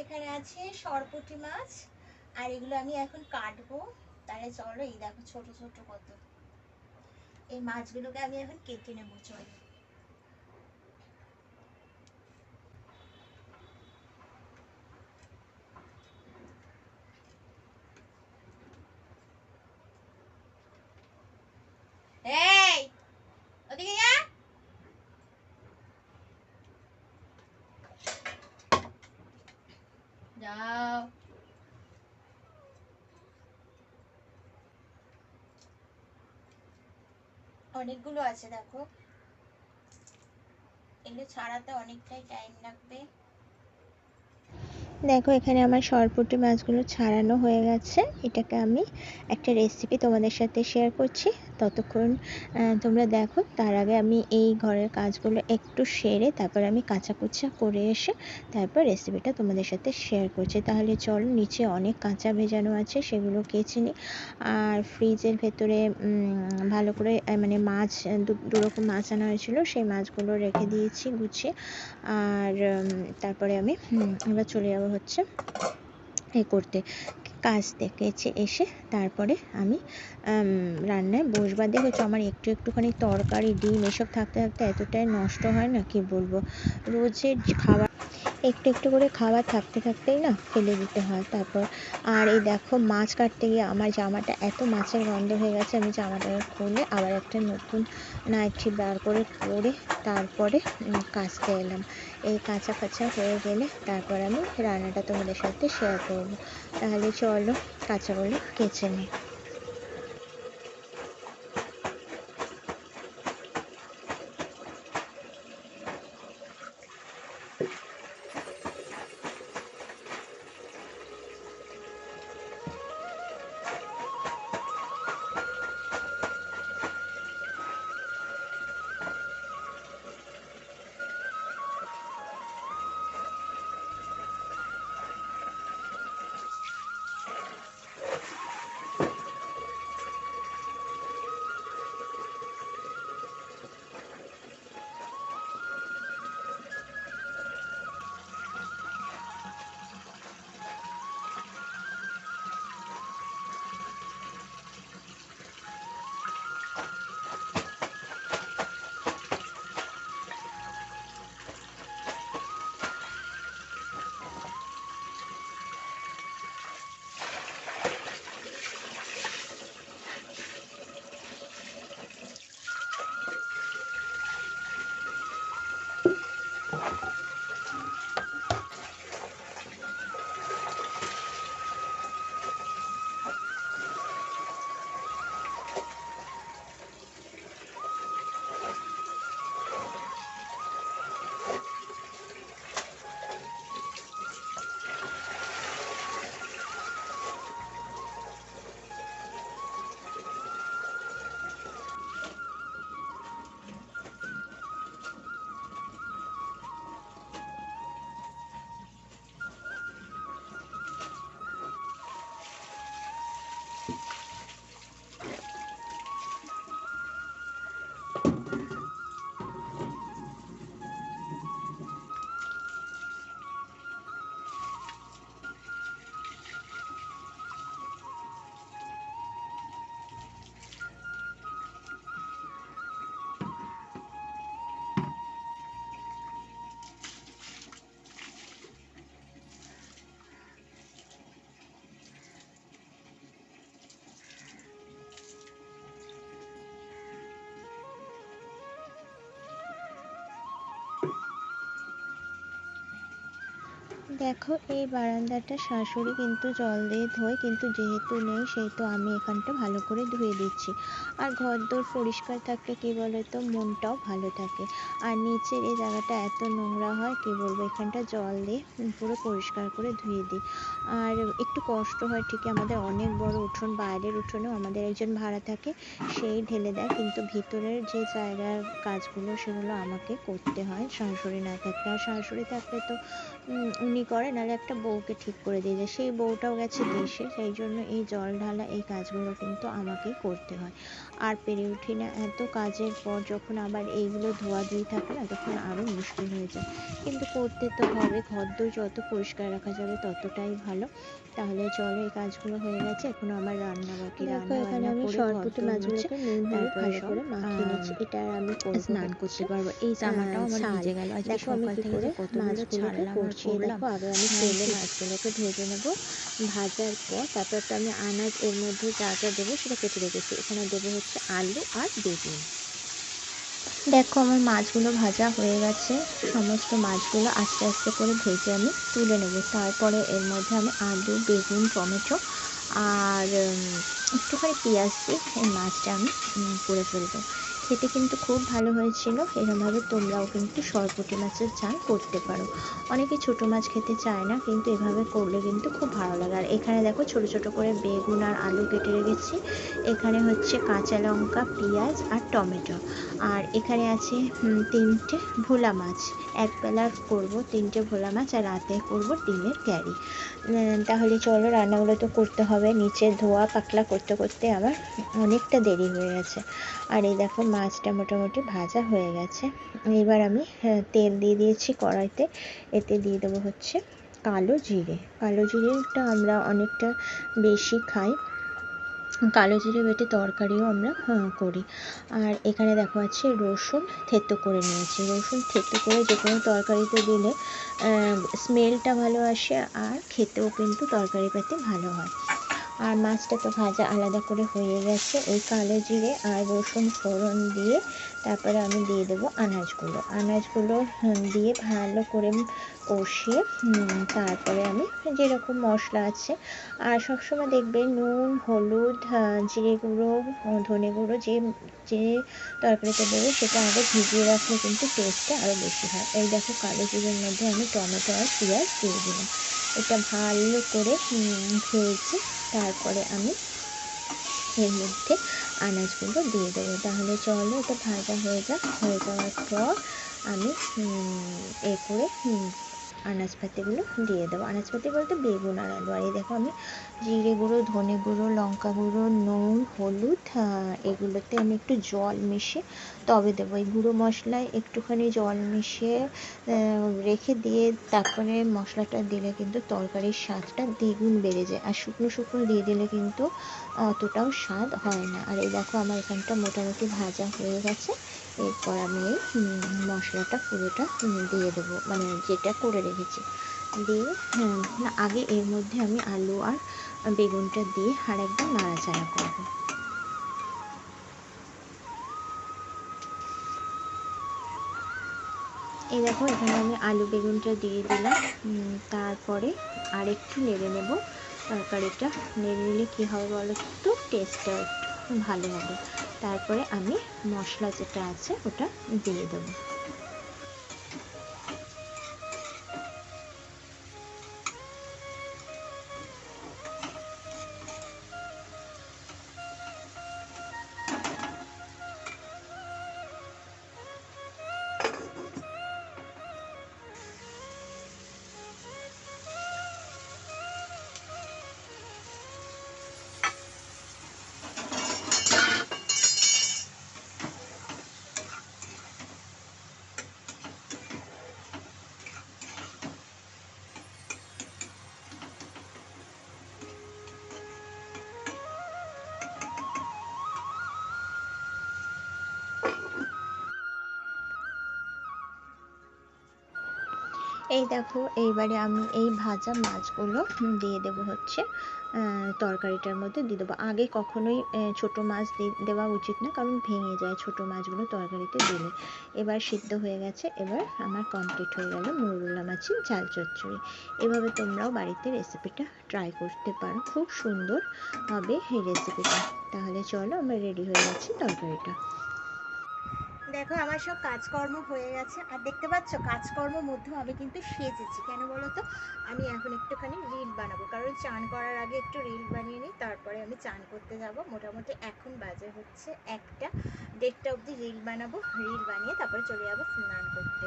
এখানে আছে সরপুটি মাছ, আর এগুলো আমি এখন কাটবো। তাহলে চলো এই দেখো ছোট ছোট কত। এই মাছগুলোকে আমি এখন কেটে নেব, চলো এই ওদিকে যা যাও অনেকগুলো আছে দেখো। এগুলো ছাড়াতে অনেকটাই টাইম লাগবে। দেখো, এখানে আমার সরপুটি মাছগুলো ছাড়ানো হয়ে গেছে। এটাকে আমি একটা রেসিপি তোমাদের সাথে শেয়ার করছি। ততক্ষণ তোমরা দেখো, তার আগে আমি এই ঘরের কাজগুলো একটু সেরে তারপর আমি কাঁচা কুচা করে এসে তারপর রেসিপিটা তোমাদের সাথে শেয়ার করছি। তাহলে চলো, নিচে অনেক কাঁচা ভেজানো আছে, সেগুলো কেচে নিই। আর ফ্রিজের ভেতরে ভালো করে মানে মাছ, দু- দু রকম মাছ আনা হয়েছিল, সেই মাছগুলো রেখে দিয়েছি, গুছিয়ে। আর তারপরে আমি এবার চলে যাব হচ্ছে এ করতে, কাজ দেখেছে এসে তারপরে আমি রান্নায় বসবা দেখেছ আমার একটু একটুখানি তরকারি, ডিম এসব থাকতে থাকতে এতটাই নষ্ট হয় না কি বলব? রোজের খাবার একটু একটু করে খাবার থাকতে থাকতেই না ফেলে দিতে হয়। তারপর, আর এই দেখো মাছ কাটতে গিয়ে আমার জামাটা এত মাছের গন্ধ হয়ে গেছে, আমি জামাটাকে খুলে আবার একটা নতুন নাইটি বার করে পরে তারপরে কাচতে এলাম। এই কাঁচা কাঁচা হয়ে গেলে তারপর আমি রান্নাটা তোমাদের সাথে শেয়ার করব। তাহলে চলো কাঁচাগুলো কেচে নিই। দেখো, এই বারান্দাটা শাশুড়ি কিন্তু জল দিয়ে ধোয়, কিন্তু যেহেতু নেই, সেহেতু আমি এখানটা ভালো করে ধুয়ে দিচ্ছি। আর ঘর দোর পরিষ্কার থাকলে কী বলো তো মনটাও ভালো থাকে। আর নিচের এই জায়গাটা এত নোংরা হয়, কী বলব, এখানটা জল দিয়ে পুরো পরিষ্কার করে ধুয়ে দিই। আর একটু কষ্ট হয়, ঠিকই আমাদের অনেক বড় উঠোন, বাইরের উঠোনেও আমাদের একজন ভাড়া থাকে, সেই ঢেলে দেয়, কিন্তু ভিতরের যে জায়গার কাজগুলো, সেগুলো আমাকে করতে হয়, শাশুড়ি না থাকলে। আর শাশুড়ি থাকলে তো উনি করে নাহলে একটা বউকে ঠিক করে দিয়ে যায়। সেই বউটাও গেছে দেশে সেই জন্য এই জল ঢালা এই কাজগুলো কিন্তু আমাকেই করতে হয়। আর পেরে উঠি না এত কাজের পর যখন আবার এইগুলো ধোয়া ধুই থাকে না তখন আরও মুশকিল হয়ে যায়। কিন্তু করতে তো হবে ঘরদোর যত পরিষ্কার রাখা যাবে ততটাই ভালো। তাহলে চলো এই কাজগুলো হয়ে গেছে এখনও আমার রান্না বাকি রান্না আমি করে সরপুঁটি ঘরদোর মুছে মাছগুলোকে নুন হলুদ ভালো করে মাখিয়ে আহ, এটা আমি স্নান করতে পারব। এই জামাটাও আমার ভিজে গেল আজকে সকাল থেকে যে ছাড়লাম করলাম। দেখো আগে আমি হ্যাঁ, তেলে। মাছগুলোকে ভেজে নেব। ভাজার পর তারপর তো আমি আনাজ এর মধ্যে যা যা দেবো সেটা কেটে রেখেছি। এখানে দেবো হচ্ছে আলু আর বেগুন। দেখো আমার মাছগুলো ভাজা হয়ে গেছে। সমস্ত মাছগুলো আস্তে আস্তে করে ভেজে আমি তুলে নেব। তারপরে এর মধ্যে আমি আলু বেগুন টমেটো আর একটুখানি পেঁয়াজ দিয়ে এই মাছটা আমি করে ফেলব। খেতে কিন্তু খুব ভালো হয়েছিল। এরমভাবে তোমরাও কিন্তু সরপুঁটি মাছের ঝাল করতে পারো। অনেকে ছোট মাছ খেতে চায় না, কিন্তু এভাবে করলে কিন্তু খুব ভালো লাগে। আর এখানে দেখো ছোট ছোট করে বেগুন আর আলু কেটে রেখেছি। এখানে হচ্ছে কাঁচা লঙ্কা, পেঁয়াজ আর টমেটো। আর এখানে আছে তিনটে ভোলা মাছ। এক বেলা করব তিনটে ভোলা মাছ আর রাতে করব ডিমের ক্যারি। তাহলে চলো রান্নাগুলো তো করতে হবে। নিচে ধোয়া পাকলা করতে করতে আমার অনেকটা দেরি হয়ে গেছে। আর এই দেখো মাছটা মোটামুটি ভাজা হয়ে গেছে। এবার আমি তেল দিয়ে দিয়েছি কড়াইতে। এতে দিয়ে দেবো হচ্ছে কালো জিরে। কালো জিরেটা আমরা অনেকটা বেশি খাই। কালো জিরে বেটে তরকারিও আমরা করি। আর এখানে দেখা আছে রসুন থেতো করে নিয়েছি। রসুন থেতো করে যে কোনো তরকারিতে দিলে স্মেলটা ভালো আসে আর খেতেও কিন্তু তরকারি পেতে ভালো হয়। আর মাছটা তো ভাজা আলাদা করে হয়ে গেছে। এই কালো জিরে আর রসুন ফোড়ন দিয়ে তারপরে আমি দিয়ে দেবো আনাজগুলো। আনাজগুলো দিয়ে ভালো করে কষিয়ে তারপরে আমি যেরকম মশলা আছে। আর সবসময় দেখবে নুন, হলুদ জিরে গুঁড়ো ধনে গুঁড়ো, যে যে তরকারিতে দেবে সেটা আগে ভিজিয়ে রাখলে কিন্তু টেস্টটা আরও বেশি হয়। এই দেখো কালো জিরের মধ্যে আমি টমেটো আর পেঁয়াজ দিয়ে দিলাম। এটা ভালো করে ভেজে তারপরে আমি এর মধ্যে আনাজগুলো দিয়ে দেবো। তাহলে চলো এটা ভাজা হয়ে যাক। হয়ে যাওয়ার পর আমি এরপরে আনাজপাতিগুলো দিয়ে দেবো। আনাজপাতি বলতে বেগুন আর আলু। আর এই দেখো আমি জিরে গুঁড়ো, ধনে গুঁড়ো, লঙ্কা গুঁড়ো, নুন, হলুদ এগুলোতে আমি একটু জল মিশিয়ে তবে দেবো। এই গুঁড়ো মশলায় একটুখানি জল মিশিয়ে রেখে দিয়ে তারপরে মশলাটা দিলে কিন্তু তরকারির স্বাদটা দ্বিগুণ বেড়ে যায়। আর শুকনো শুকনো দিয়ে দিলে কিন্তু অতটাও স্বাদ হয় না। আর এই দেখো আমার এখানটা মোটামুটি ভাজা হয়ে গেছে। এরপর আমি এই মশলাটা পুরোটা দিয়ে দেবো। মানে যেটা করে রেখেছি দিয়ে হুম, আগে এর মধ্যে আমি আলু আর বেগুনটা দিয়ে আর একবার নাড়াচাড়া করব। এই দেখো এখানে আমি আলু বেগুনটা দিয়ে দিলাম। তারপরে আরেকটু নেড়ে নেব। তরকারিটা নেড়ে নিলে কী হবে বলো তো? টেস্টটা একটু ভালো হবে। তারপরে আমি মশলা যেটা আছে ওটা দিয়ে দেবো। এই দেখো, এইবারে আমি এই ভাজা মাছগুলো দিয়ে দেবো হচ্ছে তরকারিটার মধ্যে দিয়ে দেবো। আগে কখনোই ছোটো মাছ দেওয়া উচিত না, কারণ ভেঙে যায় ছোটো মাছগুলো তরকারিতে দিলে। এবার সিদ্ধ হয়ে গেছে, এবার আমার কমপ্লিট হয়ে গেল মুরুলা মাছের ঝাল চচ্চড়ি। এভাবে তোমরাও বাড়িতে রেসিপিটা ট্রাই করতে পারো। খুব সুন্দর হবে এই রেসিপিটা তাহলে চলো আমার রেডি হয়ে গেছে তরকারিটা। দেখো, আমার সব কাজকর্ম হয়ে গেছে। আর দেখতে পাচ্ছ কাজকর্মের মধ্যেও আমি কিন্তু সেজেছি। কেন বলো তো আমি এখন একটুখানি রিল বানাবো। কারণ চান করার আগে একটু রিল বানিয়ে নিই, তারপরে আমি চান করতে যাব। মোটামুটি এখন বাজে হচ্ছে একটা। দেড়টা অবধি রিল বানাবো, রিল বানিয়ে তারপরে চলে যাব স্নান করতে।